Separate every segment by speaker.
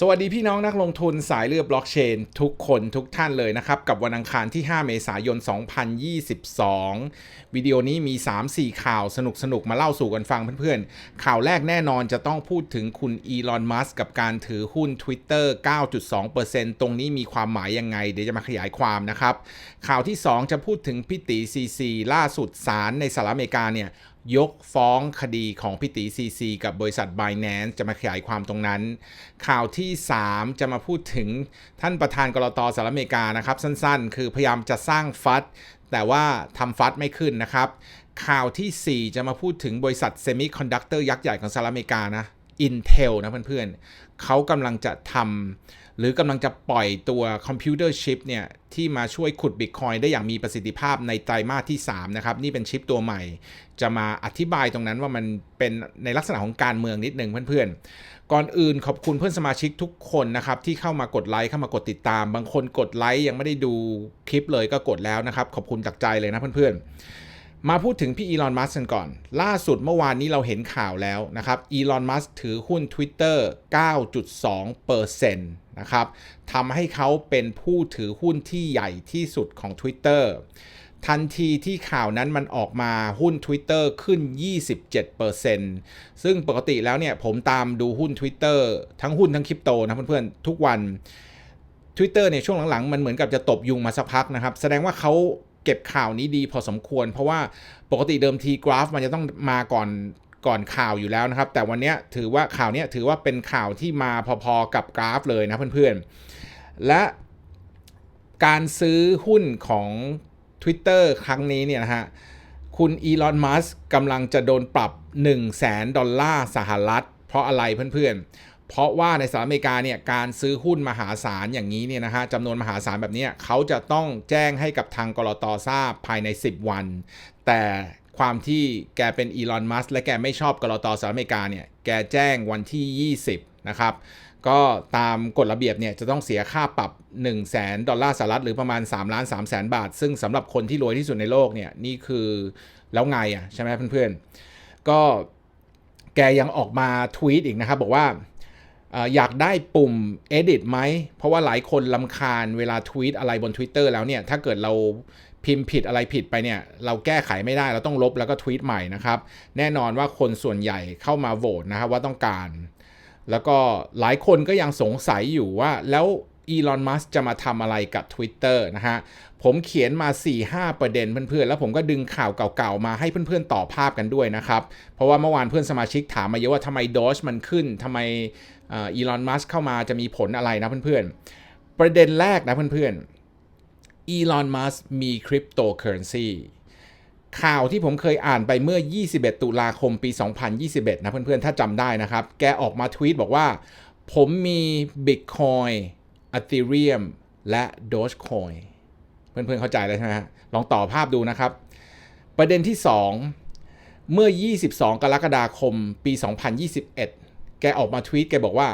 Speaker 1: สวัสดีพี่น้องนักลงทุนสายเลือดบล็อกเชน ทุกคนทุกท่านเลยนะครับ กับวันอังคารที่ 5 เมษายน 2022 วิดีโอนี้มี 3-4 ข่าวสนุกๆมาเล่าสู่กันฟังเพื่อนๆ ข่าวแรกแน่นอนจะต้องพูดถึงคุณอีลอนมัสกับการถือหุ้น Twitter 9.2%ตรงนี้มีความหมายยังไง เดี๋ยวจะมาขยายความนะครับ ข่าวที่ 2 จะพูดถึงพิติซีซีล่าสุดศาลในสหรัฐอเมริกาเนี่ย ยกฟ้องคดีของพิติซีซีกับบริษัท b i n a n c e จะมาขยายความตรงนั้น ข่าวที่ 3 จะมาพูดถึงท่านประธานกรตสหรัฐอเมริกานะครับ สั้นๆ คือพยายามจะสร้างฟัดแต่ว่าทำฟัดไม่ขึ้นนะครับ ข่าวทีสี่4 จะมาพูดถึงบริษัทเซมิคอนดักเตอร์ยักษ์ใหญ่ของสหรัฐอเมริกานะ Intel นะเพื่อนๆเขากำลังจะทำ หรือกำลังจะปล่อยตัวคอมพิวเตอร์ชิปเนี่ยที่มาช่วยขุดบิตคอยได้อย่างมีประสิทธิภาพในไตรมาสที่ 3 นะครับ นี่เป็นชิปตัวใหม่ จะมาอธิบายตรงนั้นว่ามันเป็นในลักษณะของการเมืองนิดหนึ่งเพื่อนๆ ก่อนอื่นขอบคุณเพื่อนสมาชิกทุกคนนะครับ ที่เข้ามากดไลค์เข้ามากดติดตาม บางคนกดไลค์ยังไม่ได้ดูคลิปเลยก็กดแล้วนะครับ ขอบคุณจากใจเลยนะเพื่อนๆมาพูดถึงพี่อีลอน มัสก์ก่อน ล่าสุดเมื่อวานนี้เราเห็นข่าวแล้วนะครับ อีลอน มัสถือหุ้น Twitter 9.2%น นะครับทำให้เขาเป็นผู้ถือหุ้นที่ใหญ่ที่สุดของ Twitter ทันทีที่ข่าวนั้นมันออกมาหุ้น Twitter ขึ้น 27%ซึ่งปกติแล้วเนี่ยผมตามดูหุ้น Twitter ทั้งหุ้นทั้งคริปโตนะเพื่อนๆ ทุกวัน Twitter เนี่ยช่วงหลังๆ มันเหมือนกับจะตบยุงมาสักพักนะครับ แสดงว่าเขาเก็บข่าวนี้ดีพอสมควร เพราะว่าปกติเดิมทีกราฟมันจะต้องมาก่อน ก่อนข่าวอยู่แล้วนะครับ แต่วันนี้ถือว่าข่าวนี้ถือว่าเป็นข่าวที่มาพอๆกับกราฟเลยนะเพื่อนๆ และการซื้อหุ้นของ Twitter ครั้งนี้เนี่ยนะฮะคุณอีลอนมัสกำลังจะโดนปรับ 1 0 0 0 0แสนดอลลาร์สหรัฐ เพราะอะไรเพื่อนๆ เพราะว่าในสหรัฐอเมริกาเนี่ยการซื้อหุ้นมหาศาลอย่างนี้เนี่ยนะฮะจำนวนมหาศาลแบบนี้เขาจะต้องแจ้งให้กับทางกรตทราบภายใน 10 วัน แต่ ความที่แกเป็นอีลอนมัสและแกไม่ชอบกรตสหรัฐอเมริกาเนี่ย แกแจ้งวันที่ 20 นะครับ ก็ตามกฎระเบียบเนี่ยจะต้องเสียค่าปรับ 1 0 0 0 0แดอลลาร์สหรัฐหรือประมาณ3ล้าน3แสนบาท ซึ่งสำหรับคนที่รวยที่สุดในโลกเนี่ย นี่คือแล้วไงอะใช่ไหมเพื่อนๆ ก็แกยังออกมาทวีตอีกนะครับ บอกว่าอยากได้ปุ่ม edit ไหม เพราะว่าหลายคนลำคาญเวลาทวีตอะไรบน Twitter แล้วเนี่ย ถ้าเกิดเรา พิมพ์ผิดอะไรผิดไปเนี่ย เราแก้ไขไม่ได้เราต้องลบแล้วก็ทวีตใหม่นะครับ แน่นอนว่าคนส่วนใหญ่เข้ามาโหวตนะครับว่าต้องการ แล้วก็หลายคนก็ยังสงสัยอยู่ว่าแล้วอีลอน มัสจะมาทำอะไรกับ Twitter นะฮะ ผมเขียนมา 4-5 ประเด็นเพื่อนๆ แล้วผมก็ดึงข่าวเก่าๆ มาให้เพื่อนๆ ต่อภาพกันด้วยนะครับ เพราะว่าเมื่อวานเพื่อนสมาชิกถามมาเยอะว่าทำไมดอชมันขึ้น ทำไมอีลอน มัสเข้ามาจะมีผลอะไรนะเพื่อนๆ ประเด็นแรกนะเพื่อนๆ อีลอนมัสมีคริปโตเคอเรนซีข่าวที่ผมเคยอ่านไปเมื่อ 21 ตุลาคมปี 2021 นะเพื่อนๆ ถ้าจำได้นะครับ แกออกมาทวีตบอกว่า ผมมี Bitcoin Ethereum และ Dogecoin เพื่อนๆ เข้าใจแล้วใช่ไหมฮะ ลองต่อภาพดูนะครับ ประเด็นที่ 2 เมื่อ 22 กรกฎาคมปี 2021 แกออกมาทวีตแกบอกว่า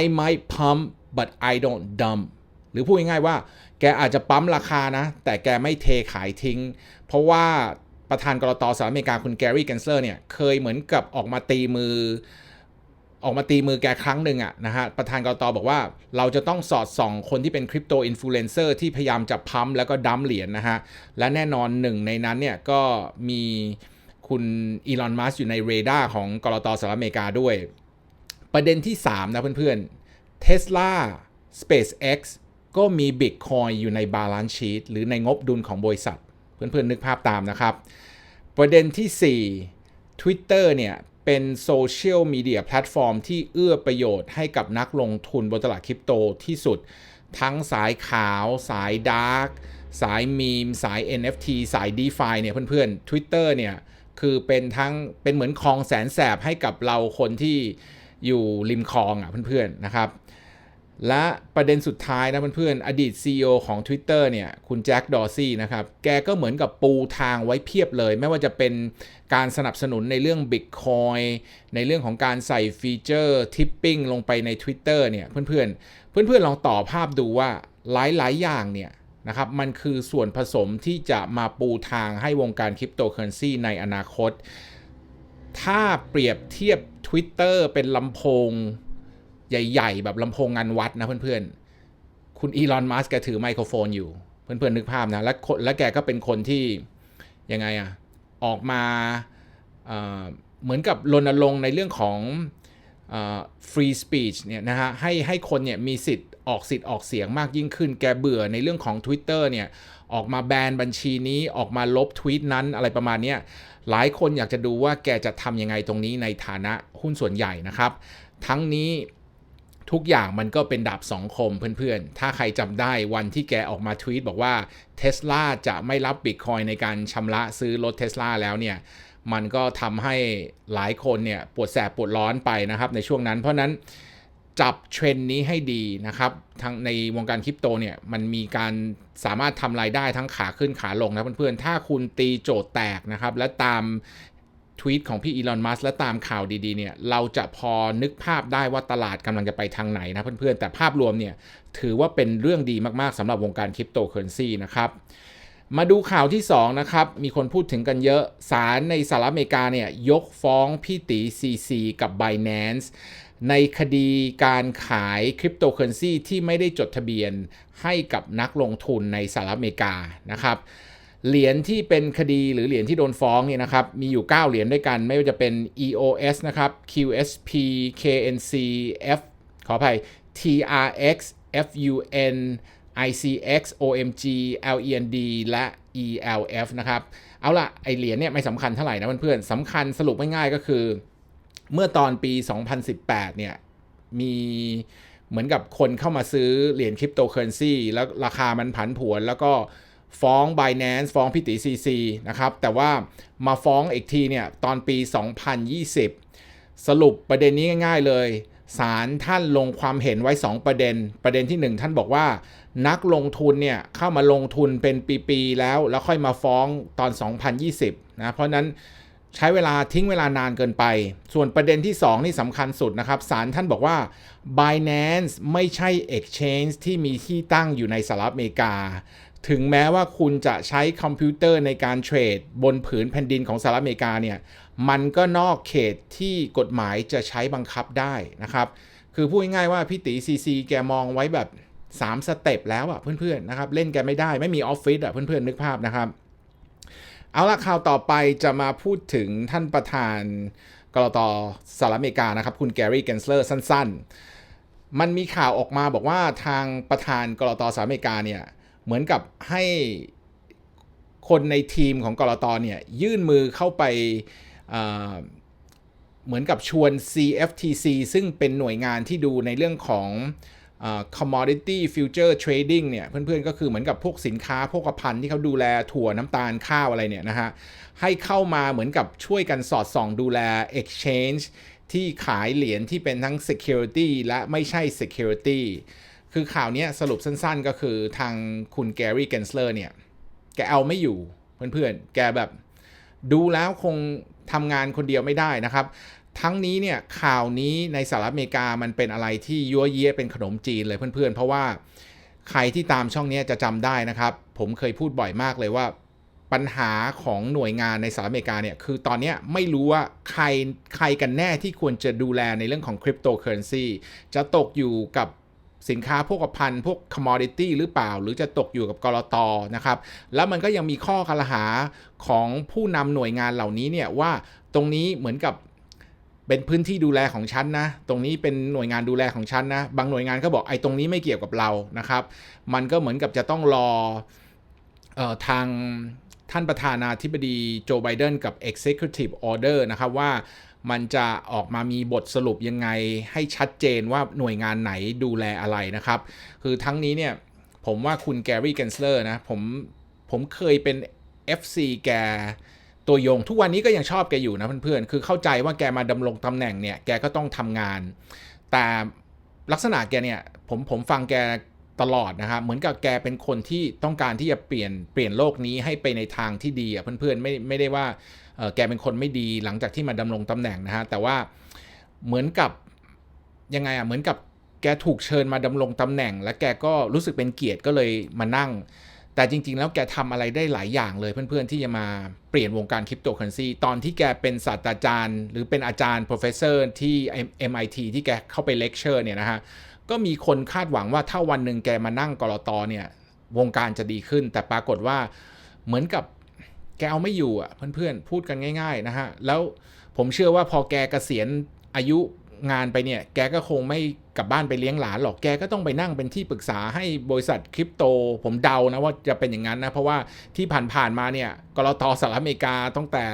Speaker 1: I might pump but I don't dump หรือพูดง่ายๆว่า แกอาจจะปั๊มราคานะ แต่แกไม่เทขายทิ้ง เพราะว่าประธานกรตสหรัฐอเมริกาคุณแกรี่เกนเซอร์เนี่ยเคยเหมือนกับออกมาตีมือ ออกมาตีมือแกครั้งหนึ่งอะนะฮะประธานกรตบอกว่าเราจะต้องสอดส่องคนที่เป็นคริปโตอินฟลูเอนเซอร์ที่พยายามจะพัมแล้วก็ดัมเหรียญนนะฮะ และแน่นอนหนึ่งในนั้นเนี่ยก็มีคุณอีลอนมัสอยู่ในเรดาร์ของกรตสหรัฐอเมริกาด้วย ประเด็นที่ 3 นะเพื่อนๆ Tesla SpaceX ก็มี Bitcoin อยู่ในบาลานซ์ชีตหรือในงบดุลของบริษัท เพื่อนๆนึกภาพตามนะครับ ประเด็นที่ 4 Twitter เนี่ยเป็นโซเชียลมีเดียแพลตฟอร์มที่เอื้อประโยชน์ให้กับนักลงทุนบนตลาดคริปโตที่สุด ทั้งสายขาว สายดาร์กสายมีม สาย NFT สาย d e f าเนี่ยเพื่อนๆ Twitter เนี่ยคือเป็นทั้งเป็นเหมือนคลองแสนแสบให้กับเราคนที่อยู่ริมคลองอะเพื่อนๆนะครับ และประเด็นสุดท้ายนะเพื่อนๆอดีต CEO ของ Twitter เนี่ยคุณแจ็คดอร์ซี่นะครับ แกก็เหมือนกับปูทางไว้เพียบเลย ไม่ว่าจะเป็นการสนับสนุนในเรื่อง Bitcoin ในเรื่องของการใส่ฟีเจอร์ทิปปิ้งลงไปใน Twitter เนี่ยเพื่อนๆ เพื่อนๆ ลองต่อภาพดูว่าหลายๆ อย่างเนี่ยนะครับมันคือส่วนผสมที่จะมาปูทางให้วงการคริปโตเคอเรนซีในอนาคต ถ้าเปรียบเทียบ Twitter เป็นลำโพง ใหญ่ๆ แบบลำโพงงานวัดนะเพื่อนๆ คุณอีลอนมัสก์แกถือไมโครโฟนอยู่ เพื่อนๆ นึกภาพนะ และและแกก็เป็นคนที่ ยังไงอะออกมาเเหมือนกับรณรงค์ในเรื่องของฟรีสปีชเนี่ยนะฮะให้ให้คนเนี่ยมีสิทธิ์ออกสิทธิ์ออกเสียงมากยิ่งขึ้น แกเบื่อในเรื่องของ Twitter เนี่ยออกมาแบนบัญชีนี้ออกมาลบทวีตนั้นอะไรประมาณนี้หลายคนอยากจะดูว่าแกจะทำยังไงตรงนี้ในฐานะหุ้นส่วนใหญ่นะครับ ทั้งนี้ ทุกอย่างมันก็เป็นดาบสองคมเพื่อนๆ ถ้าใครจำได้วันที่แกออกมาทวีตบอกว่าเท s l a จะไม่รับบิตคอยในการชำระซื้อรถเท s l a แล้วเนี่ย มันก็ทำให้หลายคนเนี่ยปวดแสบปวดร้อนไปนะครับในช่วงนั้น เพราะนั้นจับเทรนด์นี้ให้ดีนะครับทั้งในวงการคริปโตเนี่ยมันมีการสามารถทำรายได้ทั้งขาขึ้นขาลงนะเพื่อนๆ ถ้าคุณตีโจทย์แตกนะครับ และตาม ทวีตของพี่อีลอนมัสและตามข่าวดีๆเนี่ยเราจะพอนึกภาพได้ว่าตลาดกำลังจะไปทางไหนนะเพื่อนๆ แต่ภาพรวมเนี่ยถือว่าเป็นเรื่องดีมากๆสำหรับวงการคริปโตเคอเรนซีนะครับมาดูข่าวที่ 2 นะครับ มีคนพูดถึงกันเยอะศาลในสหรัฐอเมริกาเนี่ยยกฟ้องพี่ตีซีซีกับ Binance ในคดีการขายคริปโตเคอเรนซีที่ไม่ได้จดทะเบียนให้กับนักลงทุนในสหรัฐอเมริกานะครับ เหรียญที่เป็นคดีหรือเหรียญที่โดนฟ้องเนี่ยนะครับมีอยู่ 9 เหรียญด้วยกัน ไม่ว่าจะเป็น EOS นะครับ QSP KNC F ขออภัย TRX FUN ICX OMG LEND และ ELF นะครับ เอาละไอเหรียญเนี่ยไม่สำคัญเท่าไหร่นะเพื่อนๆสำคัญสรุปง่ายๆก็คือ เมื่อตอนปี 2018 เนี่ย มีเหมือนกับคนเข้ามาซื้อเหรียญคริปโตเคอเรนซีแล้วราคามันผันผวนแล้วก็ ฟ้อง Binance ฟ้องพิติซีซีนะครับ แต่ว่ามาฟ้องอีกทีเนี่ยตอนปี 2020 สรุปประเด็นนี้ง่ายๆเลยศาลท่านลงความเห็นไว้ 2 ประเด็น ประเด็นที่ 1 ท่านบอกว่า นักลงทุนเนี่ยเข้ามาลงทุนเป็นปีๆแล้ว แล้วค่อยมาฟ้องตอน 2020 นะ เพราะนั้นใช้เวลาทิ้งเวลานานเกินไป ส่วนประเด็นที่ 2 นี่สำคัญสุดนะครับศาลท่านบอกว่า Binance ไม่ใช่ Exchange ที่มีที่ตั้งอยู่ในสหรัฐอเมริกา ถึงแม้ว่าคุณจะใช้คอมพิวเตอร์ในการเทรด บนผืนแผ่นดินของสหรัฐอเมริกาเนี่ย มันก็นอกเขตที่กฎหมายจะใช้บังคับได้นะครับ คือพูดง่ายๆว่าพี่ตีซีซีแกมองไว้แบบ 3 สเต็ปแล้วอะเพื่อนๆนะครับ เล่นแกไม่ได้ไม่มีออฟฟิศอะเพื่อนๆนึกภาพนะครับ เอาละข่าวต่อไปจะมาพูดถึงท่านประธานกรตสหรัฐอเมริกานะครับ คุณแกรี่เกนเลอร์สั้น ๆ มันมีข่าวออกมาบอกว่าทางประธานกรตสหรัฐอเมริกาเนี่ย เหมือนกับให้คนในทีมของกรตเนี่ยยื่นมือเข้าไปเหมือนกับชวน CFTC ซึ่งเป็นหน่วยงานที่ดูในเรื่องของ commodity future trading เนี่ย เพื่อนๆ ก็คือเหมือนกับพวกสินค้าพวกพันที่เขาดูแลถั่วน้ำตาลข้าวอะไรเนี่ยนะฮะ ให้เข้ามาเหมือนกับช่วยกันสอดส่องดูแล exchange ที่ขายเหรียญที่เป็นทั้ง security และไม่ใช่ security คือข่าวนี้สรุปสั้นๆ ก็คือทางคุณแกรี่เกนสเลอร์เนี่ย แกเอาไม่อยู่เพื่อนๆ แกแบบดูแล้วคงทำงานคนเดียวไม่ได้นะครับ ทั้งนี้เนี่ยข่าวนี้ในสหรัฐอเมริกามันเป็นอะไรที่ยั่วเยี้ยเป็นขนมจีนเลยเพื่อนๆ เพราะว่าใครที่ตามช่องนี้จะจำได้นะครับ ผมเคยพูดบ่อยมากเลยว่าปัญหาของหน่วยงานในสหรัฐอเมริกาเนี่ย คือตอนนี้ไม่รู้ว่าใครใครกันแน่ที่ควรจะดูแลในเรื่องของคริปโตเคอเรนซีจะตกอยู่กับ สินค้าพวกพันพวกคอมมอดิตี้หรือเปล่า หรือจะตกอยู่กับกรอตนะครับ แล้วมันก็ยังมีข้อคารหาของผู้นำหน่วยงานเหล่านี้เนี่ยว่าตรงนี้เหมือนกับเป็นพื้นที่ดูแลของฉันนะ ตรงนี้เป็นหน่วยงานดูแลของฉันนะ บางหน่วยงานก็บอกไอ้ตรงนี้ไม่เกี่ยวกับเรานะครับ มันก็เหมือนกับจะต้องรอออทางท่านประธานาธิบดีโจไบเดนกับ Executive Order นะครับว่า มันจะออกมามีบทสรุปยังไงให้ชัดเจนว่าหน่วยงานไหนดูแลอะไรนะครับ คือทั้งนี้เนี่ย ผมว่าคุณแกรี่เกนสเลอร์นะ ผมผมเคยเป็น FC แกตัวยง ทุกวันนี้ก็ยังชอบแกอยู่นะเพื่อนๆ คือเข้าใจว่าแกมาดำรงตำแหน่งเนี่ย แกก็ต้องทำงาน แต่ลักษณะแกเนี่ยผมผมฟังแกตลอดนะครับ เหมือนกับแกเป็นคนที่ต้องการที่จะเปลี่ยนเปลี่ยนโลกนี้ให้ไปในทางที่ดีอะเพื่อนๆไม่ไม่ได้ว่า แกเป็นคนไม่ดีหลังจากที่มาดำรงตำแหน่งนะฮะแต่ว่าเหมือนกับยังไงอะเหมือนกับแกถูกเชิญมาดำรงตำแหน่ง และแกก็รู้สึกเป็นเกียรติก็เลยมานั่ง แต่จริง ๆ แล้วแกทำอะไรได้หลายอย่างเลยเพื่อนๆที่จะมาเปลี่ยนวงการคริปโตเคอเรนซีตอนที่แกเป็นศาสตราจารย์ หรือเป็นอาจารย์ professor ที่ MIT ที่แกเข้าไปเลคเชอร์เนี่ยนะฮะก็มีคนคาดหวังว่าถ้าวันหนึ่งแกมานั่งกรอตเนี่ยวงการจะดีขึ้น แต่ปรากฏว่าเหมือนกับ แกเอาไม่อยู่อะเพื่อนๆ พูดกันง่าย ๆ นะฮะ แล้วผมเชื่อว่าพอแกเกษียณอายุงานไปเนี่ย แกก็คงไม่กลับบ้านไปเลี้ยงหลานหรอกแกก็ต้องไปนั่งเป็นที่ปรึกษาให้บริษัทคริปโต ผมเดานะว่าจะเป็นอย่างนั้นนะ เพราะว่าที่ผ่านๆมาเนี่ยกรตสหรัฐอเมริกาตั้งแต่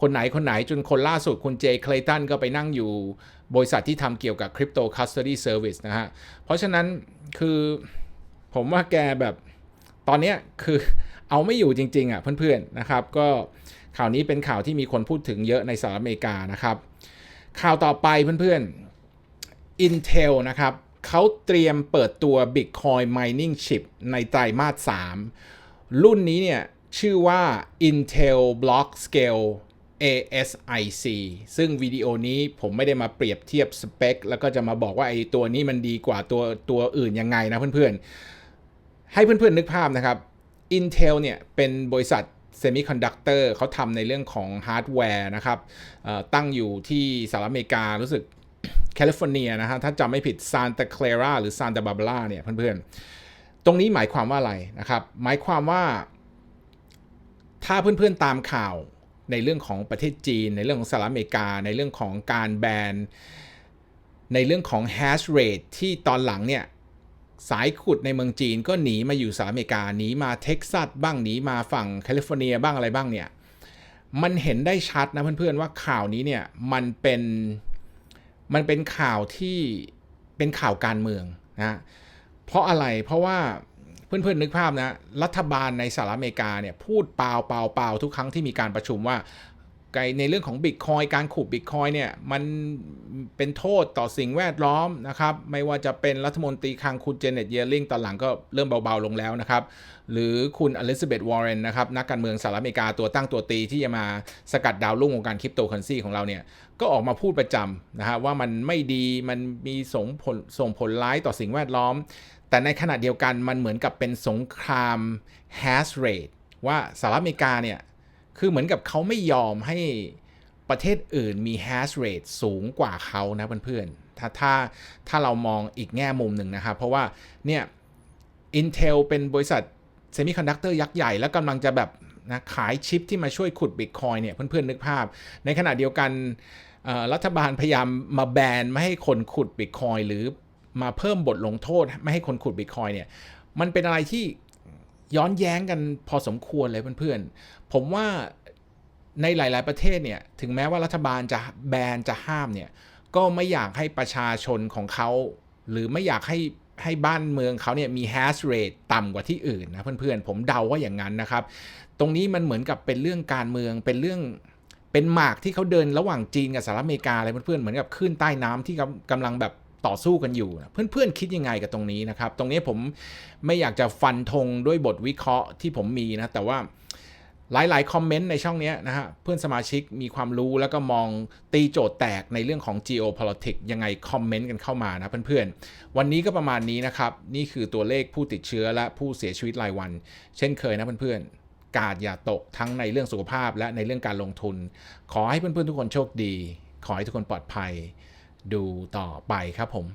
Speaker 1: คนไหนคนไหนจนคนล่าสุดคุณเจคลตันก็ไปนั่งอยู่ บริษัทที่ทำเกี่ยวกับคริปโตคัสตอดี้เซอร์วิสนะฮะ เพราะฉะนั้นคือผมว่าแกแบบตอนนี้คือ เอาไม่อยู่จริงๆอะเพื่อนๆนะครับ ก็ข่าวนี้เป็นข่าวที่มีคนพูดถึงเยอะในสหรัฐอเมริกานะครับ ข่าวต่อไปเพื่อนๆ Intel นะครับเขาเตรียมเปิดตัว Bitcoin Mining Chip ในไตรมาส 3 รุ่นนี้เนี่ยชื่อว่า Intel Block Scale ASIC ซึ่งวิดีโอนี้ผมไม่ได้มาเปรียบเทียบสเปคแล้วก็จะมาบอกว่าไอ้ตัวนี้มันดีกว่าตัวตัวอื่นยังไงนะเพื่อนๆ ให้เพื่อนๆนึกภาพนะครับ Intel เนี่ยเป็นบริษัทเซมิคอนดักเตอร์เขาทำในเรื่องของฮาร์ดแวร์นะครับตั้งอยู่ที่สหรัฐอเมริกา รู้สึกแคลิฟอร์เนียนะฮะ ถ้าจำไม่ผิดซานตาคลาราหรือซานตาบาบาราเนี่ยเพื่อนๆ ตรงนี้หมายความว่าอะไรนะครับ หมายความว่า ถ้าเพื่อนๆตามข่าวในเรื่องของประเทศจีน ในเรื่องของสหรัฐอเมริกา ในเรื่องของการแบนในเรื่องของ hash rate ที่ตอนหลังเนี่ย สายขุดในเมืองจีนก็หนีมาอยู่สหรัฐอเมริกาหนีมาเท็กซัสบ้างหนีมาฝั่งแคลิฟอร์เนียบ้างอะไรบ้างเนี่ยมันเห็นได้ชัดนะเพื่อนๆว่าข่าวนี้เนี่ยมันเป็นมันเป็นข่าวที่เป็นข่าวการเมืองนะเพราะอะไรเพราะว่าเพื่อนๆนึกภาพนะรัฐบาลในสหรัฐอเมริกาเนี่ยพูดเปล่าเปล่าเปล่าทุกครั้งที่มีการประชุมว่า ในเรื่องของบิตคอยการขุดบิตคอยเนี่ยมันเป็นโทษต่อสิ่งแวดล้อมนะครับ ไม่ว่าจะเป็นรัฐมนตรีคลังคุณเจเน็ตเยลิงตอนหลังก็เริ่มเบาๆลงแล้วนะครับ หรือคุณอลิซาเบธวอร์เรนนะครับ นักการเมืองสหรัฐอเมริกาตัวตั้งตัวตีที่จะมาสกัดดาวรุ่งวงการคริปโตเคอเรนซีของเราเนี่ยก็ออกมาพูดประจำนะฮะว่ามันไม่ดีมันมีส่งผลส่งผลร้ายต่อสิ่งแวดล้อม แต่ในขณะเดียวกันมันเหมือนกับเป็นสงคราม hash rate ว่าสหรัฐอเมริกาเนี่ย คือเหมือนกับเขาไม่ยอมให้ประเทศอื่นมี hash rate สูงกว่าเขานะเพื่อนๆ ถ้าถ้าถ้าเรามองอีกแง่มุมหนึ่งนะครับ เพราะว่าเนี่ย Intel เป็นบริษัทเซมิคอนดักเตอร์ยักษ์ใหญ่แล้วกำลังจะแบบนะขายชิปที่มาช่วยขุดบิตคอยเนี่ยเพื่อนๆ นึกภาพ ในขณะเดียวกันรัฐบาลพยายามมาแบนไม่ให้คนขุดบิตคอยหรือมาเพิ่มบทลงโทษ ไม่ให้คนขุดบิตคอยเนี่ยมันเป็นอะไรที่ ย้อนแย้งกันพอสมควรเลยเพื่อนๆ ผมว่าในหลาย ๆ ประเทศเนี่ย ถึงแม้ว่ารัฐบาลจะแบนจะห้ามเนี่ย ก็ไม่อยากให้ประชาชนของเขา หรือไม่อยากให้ให้บ้านเมืองเขาเนี่ยมี hash rate ต่ำกว่าที่อื่นนะเพื่อนๆ ผมเดาว่าอย่างนั้นนะครับ ตรงนี้มันเหมือนกับเป็นเรื่องการเมืองเป็นเรื่องเป็นหมากที่เขาเดินระหว่างจีนกับสหรัฐอเมริกาอะไรเพื่อนๆ เหมือนกับขึ้นใต้น้ำที่กำลังแบบ ต่อสู้กันอยู่ เพื่อนๆคิดยังไงกับตรงนี้นะครับ ตรงนี้ผมไม่อยากจะฟันธงด้วยบทวิเคราะห์ที่ผมมีนะ แต่ว่าหลายๆ คอมเมนต์ในช่องนี้นะฮะ เพื่อนสมาชิกมีความรู้แล้วก็มองตีโจทย์แตกในเรื่องของ geopolitics ยังไงคอมเมนต์กันเข้ามานะเพื่อนๆ วันนี้ก็ประมาณนี้นะครับ นี่คือตัวเลขผู้ติดเชื้อและผู้เสียชีวิตรายวัน เช่นเคยนะเพื่อนๆ กาดอย่าตกทั้งในเรื่องสุขภาพและในเรื่องการลงทุน ขอให้เพื่อนๆทุกคนโชคดี ขอให้ทุกคนปลอดภัย ดูต่อไปครับผม